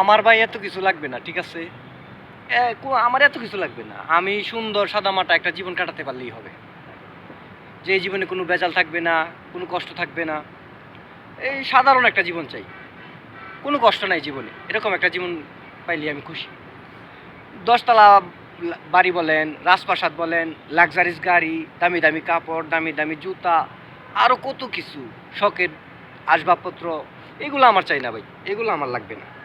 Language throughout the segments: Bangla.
আমার ভাই এত কিছু লাগবে না, ঠিক আছে? আমার এত কিছু লাগবে না। আমি সুন্দর সাদামাটা একটা জীবন কাটাতে পারলেই হবে। যে জীবনে কোনো বেজাল থাকবে না, কোনো কষ্ট থাকবে না। এই সাধারণ একটা জীবন চাই। কোনো কষ্ট নাই জীবনে। এরকম একটা জীবন পাইলে আমি খুশি। দশতলা বাড়ি বলেন, রাজপ্রাসাদ বলেন লাক্সারিস গাড়ি, দামি দামি কাপড়, দামি দামি জুতা আরও কত কিছু, শখের আসবাবপত্র, এগুলো আমার চাই না ভাই। এগুলো আমার লাগবে না।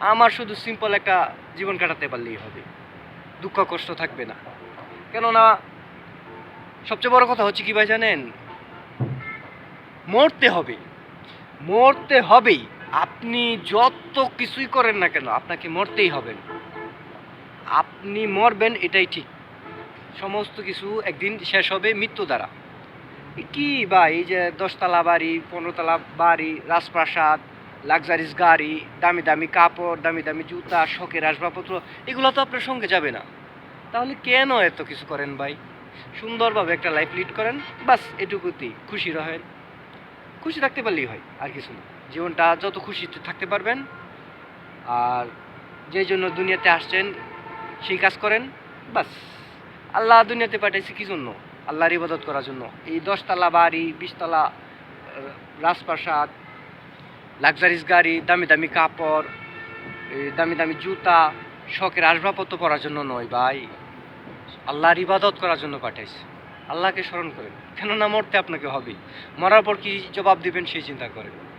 আমার শুধু সিম্পল একটা জীবন কাটাতে পারলেই হবে। দুঃখ, কষ্ট থাকবে না। কেননা, সবচেয়ে বড় কথা হচ্ছে কি ভাই জানেন? মরতে হবে। মরতে হবেই। আপনি যত কিছুই করেন না কেন, আপনাকে মরতেই হবে আপনি মরবেন, এটাই ঠিক। সমস্ত কিছু একদিন শেষ হবে মৃত্যু দ্বারা। কি বা এই যে দশতলা বাড়ি, পনেরোতলা বাড়ি, রাজপ্রাসাদ লাক্সারিস গাড়ি, দামি দামি কাপড়, দামি দামি জুতা, শখের আসবাবপত্র, এগুলো তো আপনার সঙ্গে যাবে না। তাহলে কেন এত কিছু করেন ভাই? সুন্দরভাবে একটা লাইফ লিড করেন, বাস এটুকুতেই খুশি রহেন। খুশি থাকতে পারলেই হয়, আর কিছু না। জীবনটা যত খুশিতে থাকতে পারবেন, আর যে জন্য দুনিয়াতে আসছেন, সেই কাজ করেন, বাস। আল্লাহ দুনিয়াতে পাঠাইছে কি জন্য? আল্লাহর ইবাদত করার জন্য। এই দশতলা বাড়ি, বিশতলা রাজপ্রাসাদ লাক্সারিস গাড়ি, দামি দামি কাপড় দামি দামি জুতা, শখের আসবাবপত্র পরার জন্য নয় ভাই। আল্লাহর ইবাদত করার জন্য পাঠাইছে। আল্লাহকে স্মরণ করেন। কেননা মরতে আপনাকে হবে। মরার পর কি জবাব দিবেন সেই চিন্তা করেন।